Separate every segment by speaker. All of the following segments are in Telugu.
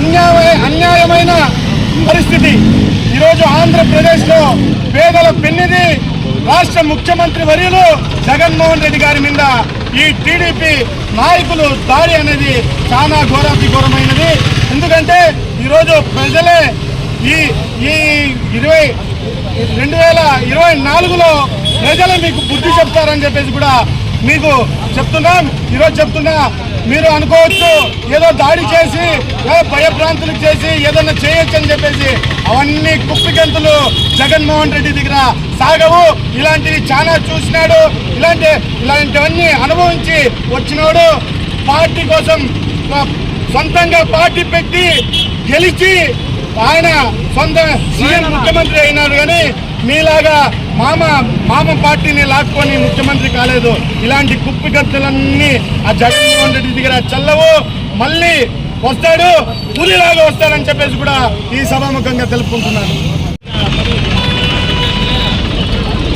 Speaker 1: అన్యాయ అన్యాయమైన పరిస్థితి. ఈరోజు ఆంధ్రప్రదేశ్లో పేదల పెన్నిది రాష్ట్ర ముఖ్యమంత్రి వర్యులు జగన్మోహన్ రెడ్డి గారి మీద ఈ టీడీపీ నాయకులు దాడి అనేది చాలా ఘోరాతి ఘోరమైనది ఎందుకంటే ఈరోజు ప్రజలే ఈ ఈ ఇరవై రెండు వేల ఇరవై నాలుగులో ప్రజలే మీకు బుద్ధి చెప్తారని చెప్పేసి కూడా మీకు చెప్తున్నాం ఈరోజు చెప్తున్నా మీరు అనుకోవచ్చు ఏదో దాడి చేసి ఏదో భయభ్రాంతులకు చేసి ఏదన్నా చేయొచ్చు అని చెప్పేసి అవన్నీ కుప్పిగంతులు జగన్మోహన్ రెడ్డి దగ్గర సాగవు. ఇలాంటివి చాలా చూసినాడు. ఇలాంటి ఇలాంటివన్నీ అనుభవించి వచ్చినోడు పార్టీ కోసం సొంతంగా పార్టీ పెట్టి గెలిచి ఆయన సొంత సీఎం ముఖ్యమంత్రి అయినారు కానీ మీలాగా మామ మామ పార్టీని లాక్కొని ముఖ్యమంత్రి కాలేదు. ఇలాంటి కుప్పిగత్తులన్నీ ఆ జగన్మోహన్ రెడ్డి దగ్గర చల్లవు. మళ్ళీ వస్తాడు పులిలాగా వస్తాడని చెప్పేసి కూడా ఈ సభాముఖంగా తెలుపుకుంటున్నాను.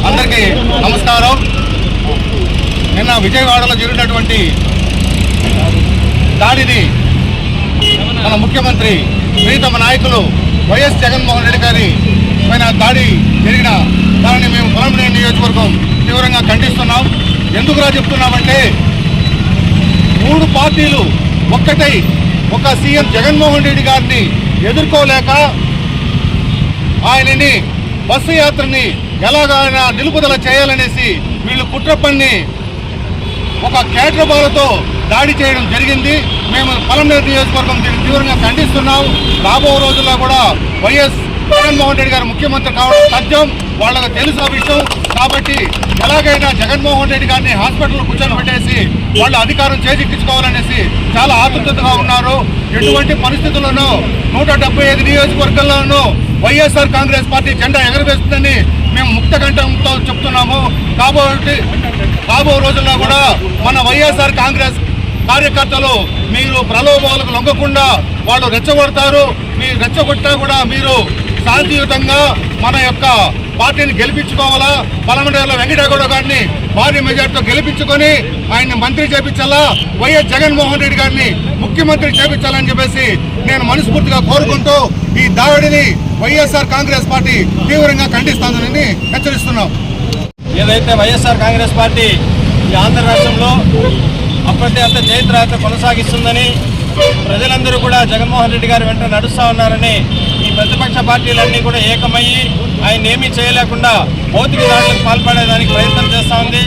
Speaker 2: అందరికీ నమస్కారం. నిన్న విజయవాడలో జరిగినటువంటి దాడిని మన ముఖ్యమంత్రి ప్రీతమ నాయకులు వైఎస్ జగన్మోహన్ రెడ్డి గారి పైన దాడి జరిగిన దానిని మేము పొలంనే నియోజకవర్గం తీవ్రంగా ఖండిస్తున్నాం. ఎందుకురా చెప్తున్నామంటే మూడు పార్టీలు ఒక్కటై ఒక సీఎం జగన్మోహన్ రెడ్డి గారిని ఎదుర్కోలేక ఆయనని బస్సు యాత్రని ఎలాగైనా నిలుపుదల చేయాలనేసి వీళ్ళు కుట్రపన్ని ఒక కేటర్ బాలతో దాడి చేయడం జరిగింది. మేము పలంనేరు నియోజకవర్గం దీన్ని తీవ్రంగా ఖండిస్తున్నాం. రాబో రోజుల్లో కూడా వైఎస్ జగన్మోహన్ రెడ్డి గారు ముఖ్యమంత్రి కావడం సత్యం. వాళ్ళకు తెలుసు ఆ విషయం. కాబట్టి ఎలాగైనా జగన్మోహన్ రెడ్డి గారిని హాస్పిటల్లో కూర్చొని పెట్టేసి వాళ్ళు అధికారం చేజిక్కించుకోవాలనేసి చాలా ఆతృతగా ఉన్నారు. ఎటువంటి పరిస్థితుల్లోనూ నూట డెబ్బై ఐదు నియోజకవర్గాల్లోనూ వైఎస్ఆర్ కాంగ్రెస్ పార్టీ జెండా ఎగరవేస్తుందని మేము ముక్త కంఠంతో చెప్తున్నాము. కాబట్టి రాబో రోజుల్లో కూడా మన వైఎస్ఆర్ కాంగ్రెస్ కార్యకర్తలు మీరు ప్రలోభాలకు లొంగకుండా వాళ్ళు రెచ్చగొడతారు. మీరు రెచ్చగొట్టినా కూడా మీరు శాంతియుతంగా మన యొక్క పార్టీని గెలిపించుకోవాలా? పలమనేరులో వెంకటగౌడ గారిని భారీ మెజార్టీతో గెలిపించుకొని ఆయన్ని మంత్రి చేపించాలా? వైఎస్ జగన్మోహన్ రెడ్డి గారిని ముఖ్యమంత్రి చేపించాలని చెప్పేసి నేను మనస్ఫూర్తిగా కోరుకుంటూ ఈ దాడిని వైఎస్ఆర్ కాంగ్రెస్ పార్టీ తీవ్రంగా ఖండిస్తానని హెచ్చరిస్తున్నాం.
Speaker 3: ఏదైతే వైఎస్ఆర్ కాంగ్రెస్ పార్టీ ఈ ఆంధ్ర రాష్ట్రంలో అప్రత్యర్థ జయత్రయాత్ర కొనసాగిస్తుందని ప్రజలందరూ కూడా జగన్మోహన్ రెడ్డి గారి వెంట నడుస్తూ ఉన్నారని ఈ ప్రతిపక్ష పార్టీలన్నీ కూడా ఏకమయ్యి ఆయన ఏమీ చేయలేకుండా భౌతిక దాడులకు పాల్పడేదానికి ప్రయత్నం చేస్తూ ఉంది.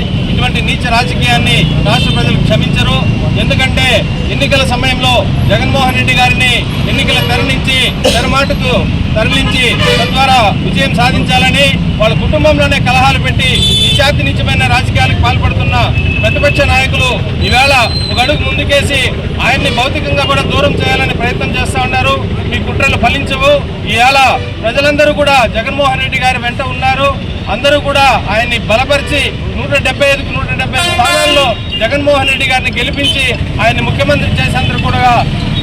Speaker 3: ఇటువంటి నీచ రాజకీయాన్ని రాష్ట్ర ప్రజలు క్షమించరు. ఎందుకంటే ఎన్నికల సమయంలో జగన్మోహన్ రెడ్డి గారిని ఎన్నికల తరలించి తెరమాటకు తరలించి తద్వారా విజయం సాధించాలని వాళ్ళ కుటుంబంలోనే కలహాలు పెట్టి నీచాతి నిజమైన రాజకీయాలకు పాల్పడుతున్న ప్రతిపక్ష నాయకులు ఈవేళ ఒక అడుగు ముందుకేసి ఆయన్ని భౌతికంగా కూడా దూరం చేయాలని ప్రయత్నం చేస్తూ ఉన్నారు. మీ కుట్రలు ఫలించవు. ఈవేళ ప్రజలందరూ కూడా జగన్మోహన్ రెడ్డి గారి వెంట ఉన్నారు. అందరూ కూడా ఆయన్ని బలపరిచి నూట డెబ్బై ఐదుకు నూట డెబ్బై ఐదు స్థానాల్లో జగన్మోహన్ రెడ్డి గారిని గెలిపించి ఆయన్ని ముఖ్యమంత్రి చేసేందుకు కూడా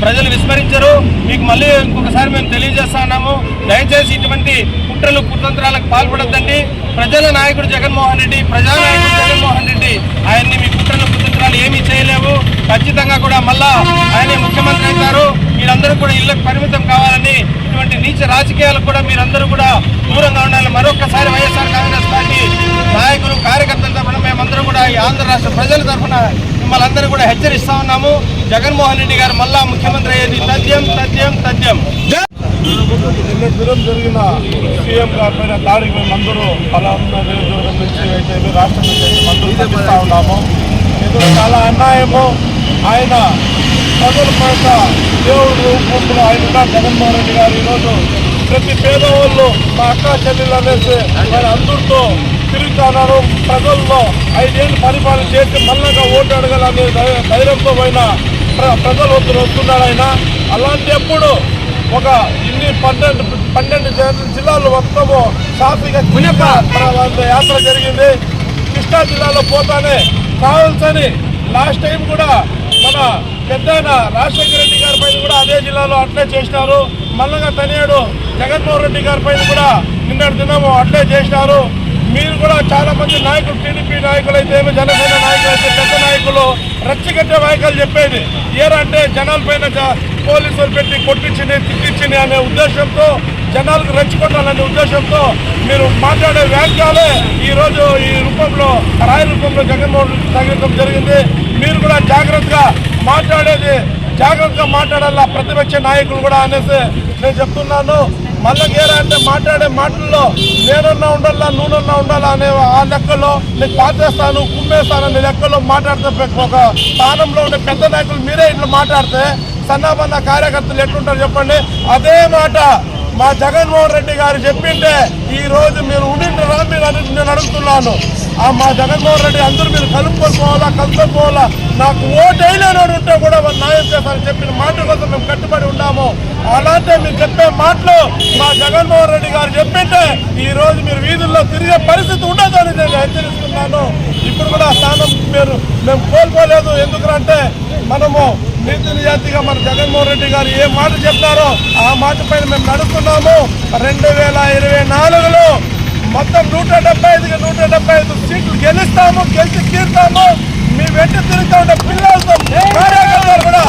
Speaker 3: ప్రజలు విస్మరించరు. మీకు మళ్ళీ ఇంకొకసారి మేము తెలియజేస్తా ఉన్నాము. దయచేసి ఇటువంటి కుట్రలు కుతంత్రాలకు పాల్పడద్దండి. ప్రజల నాయకుడు జగన్మోహన్ రెడ్డి ప్రజానాయకుడు జగన్మోహన్ రెడ్డి ఆయన్ని మీ కుట్రలు కుతంత్రాలు ఏమీ చేయలేవు. ఖచ్చితంగా కూడా మళ్ళా ఆయన మీరందరూ కూడా ఇళ్ళకు పరిమితం కావాలని ఇటువంటి నీచ రాజకీయాలకు కూడా మీరందరూ కూడా దూరంగా ఉండాలి మరొకసారి వైఎస్ఆర్ కాంగ్రెస్ పార్టీ నాయకులు కార్యకర్తల తరఫున మేమందరం కూడా ఈ ఆంధ్ర రాష్ట్ర ప్రజల తరఫున మిమ్మల్ని అందరూ కూడా హెచ్చరిస్తా ఉన్నాము. జగన్మోహన్ రెడ్డి గారు మళ్ళా ముఖ్యమంత్రి అయ్యేది తథ్యం తథ్యం తథ్యం
Speaker 1: నిన్న జరిగిన సీఎం గారి పైన దాడికి మేమందరూ అలా పలానా నియోజకవర్గం నుంచి అయితే రాష్ట్రం నుంచి అయితే ఉన్నాము. ఇది చాలా అన్యాయము. ఆయన ప్రజల పైన దేవుడు రూపంలో ఆయన జగన్మోహన్ రెడ్డి గారు ఈరోజు ప్రతి పేదవాళ్ళు మా అక్క చెల్లెలు అనేసి ఆయన అందరితో తిరుగుతున్నారు. ప్రజల్లో ఐదేళ్ళు పరిపాలన చేసి మల్లగా ఓటు అడగాలనే ధైర్యంతో పోయిన ప్ర- ప్రజలు వద్దు వస్తున్నాడు ఆయన. అలాంటప్పుడు ఒక ఇన్ని పన్నెండు పన్నెండు జిల్లాలు మొత్తము సాఫీగా యాత్ర జరిగింది. కృష్ణా జిల్లాలో పోతానే కావాల్సని లాస్ట్ టైం కూడా మన పెద్ద రాజశేఖర రెడ్డి గారి పైన కూడా అదే జిల్లాలో అట్లే చేసినారు. మల్లగా తనేడు జగన్మోహన్ రెడ్డి గారి పైన కూడా నిన్నటి దినము అట్లే చేసినారు. మీరు కూడా చాలా మంది నాయకులు టీడీపీ నాయకులు అయితే ఏమి జనసేన నాయకులు అయితే పెద్ద నాయకులు రచ్చగట్టే నాయకులు చెప్పేది. ఏరంటే జనాల పైన పోలీసులు పెట్టి కొట్టించింది తిట్టించింది అనే ఉద్దేశంతో జనాలకు రెచ్చికొట్టాలనే ఉద్దేశంతో మీరు మాట్లాడే వ్యాఖ్యలే ఈరోజు ఈ రూపంలో రాయల రూపంలో జగన్మోహన్ రెడ్డి తగ్గడం జరిగింది. మీరు కూడా జాగ్రత్తగా మాట్లాడేది జాగ్రత్తగా మాట్లాడాలా ప్రతిపక్ష నాయకులు కూడా అనేసి నేను చెప్తున్నాను. మళ్ళీ అంటే మాట్లాడే మాటల్లో నేనన్నా ఉండాలా నూనన్నా ఉండాలా అనే ఆ లెక్కలో నేను పాతేస్తాను కుమ్మేస్తాను అనే లెక్కలో మాట్లాడితే ఒక స్థానంలో ఉండే పెద్ద నాయకులు మీరే ఇట్లా మాట్లాడితే సన్నాబన్న కార్యకర్తలు ఎట్లుంటారు చెప్పండి. అదే మాట మా జగన్మోహన్ రెడ్డి గారు చెప్పింటే ఈరోజు మీరు ఉండింటారా మీరు అని నేను అడుగుతున్నాను. ఆ మా జగన్మోహన్ రెడ్డి అందరూ మీరు కలుపుకోవాలా కలుపుకోవాలా నాకు ఓటు ఉంటే కూడా న్యాయం చేస్తారని చెప్పిన మాట కోసం మేము కట్టుబడి ఉన్నాము. అలాంటి మీరు చెప్పే మాటలు మా జగన్మోహన్ రెడ్డి గారు చెప్పింటే ఈ రోజు మీరు వీధుల్లో తిరిగే పరిస్థితి ఉండదు. నేను హెచ్చరిస్తున్నాను ఇప్పుడు కూడా స్థానం మీరు మేము కోల్పోలేదు. ఎందుకంటే మనము నీతి నిజాతిగా మన జగన్మోహన్ రెడ్డి గారు ఏ మాట చెప్పారో ఆ మాట పైన మేము నడుస్తున్నాము. రెండు వేల ఇరవై నాలుగులో మొత్తం నూట డెబ్బై ఐదుకి నూట డెబ్బై ఐదు సీట్లు గెలుస్తాము గెలిచి తీరుతాము. మీ వెంట తిరుగుతూ ఉండే పిల్లలతో కార్యకర్తలు కూడా